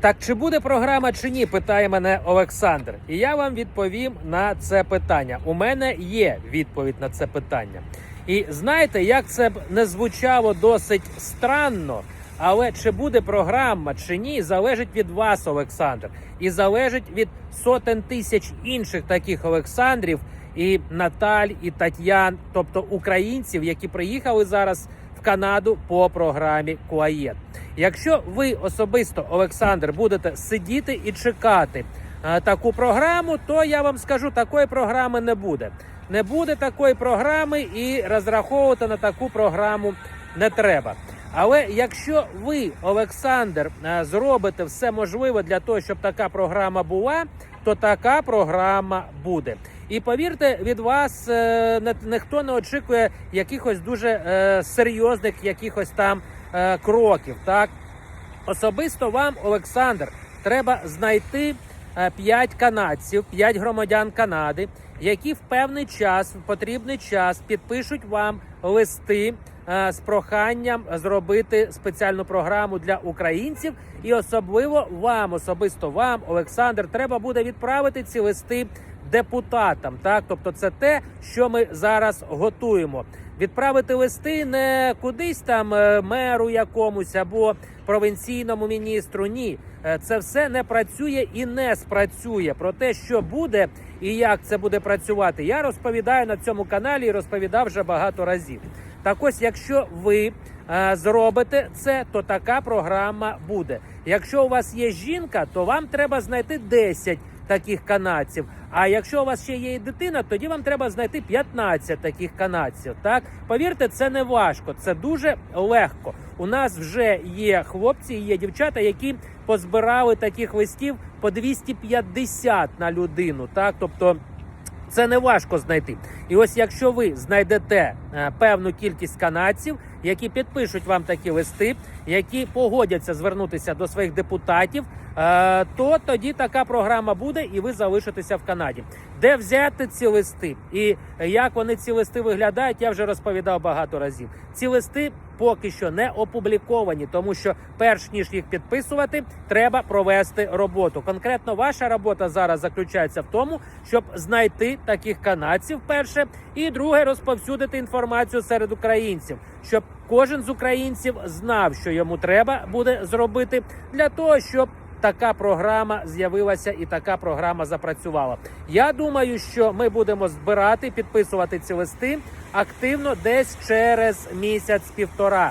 Так чи буде програма чи ні? питає мене Олександр. І я вам відповім на це питання. У мене є відповідь на це питання. І знаєте, як це б не звучало досить странно, але чи буде програма чи ні, залежить від вас, Олександр, і залежить від сотень тисяч інших таких Олександрів, і Наталь, і Тетян, тобто українців, які приїхали зараз в Канаду по програмі Куаєт. Якщо ви особисто, Олександр, будете сидіти і чекати е, таку програму, то я вам скажу, такої програми не буде. Не буде такої програми, і розраховувати на таку програму не треба. Але якщо ви, Олександр, е, зробите все можливе для того, щоб така програма була, то така програма буде. І повірте, від вас е, ніхто не очікує якихось дуже е, серйозних якихось там е, кроків. Так особисто вам, Олександр, треба знайти 5 канадців, 5 громадян Канади, які в певний час, в потрібний час підпишуть вам листи е, з проханням зробити спеціальну програму для українців. І особливо вам, особисто вам, Олександр, треба буде відправити ці листи депутатам. Так, тобто, це те, що ми зараз готуємо. Відправити листи не кудись там е, меру якомусь або провінційному міністру. Ні, Е, це все не працює і не спрацює. Про те, що буде і як це буде працювати, я розповідаю на цьому каналі і розповідав вже багато разів. Так ось, якщо ви е, зробите це, то така програма буде. Якщо у вас є жінка, то вам треба знайти 10 таких канадців. А якщо у вас ще є і дитина, тоді вам треба знайти 15 таких канадців. Так повірте, це не важко, це дуже легко. У нас вже є хлопці, є дівчата, які позбирали таких листів по 250 на людину. Так, тобто. Це не важко знайти. І ось якщо ви знайдете е, певну кількість канадців, які підпишуть вам такі листи, які погодяться звернутися до своїх депутатів, то тоді така програма буде, і ви залишитеся в Канаді. Де взяти ці листи і як вони ці листи виглядають, я вже розповідав багато разів. Ці листи поки що не опубліковані, тому що перш ніж їх підписувати, треба провести роботу. Конкретно ваша робота зараз заключається в тому, щоб знайти таких канадців, перше, і друге розповсюдити інформацію серед українців, щоб кожен з українців знав, що йому треба буде зробити для того, щоб така програма з'явилася і така програма запрацювала. Я думаю, що ми будемо збирати, підписувати ці листи активно десь через місяць-півтора.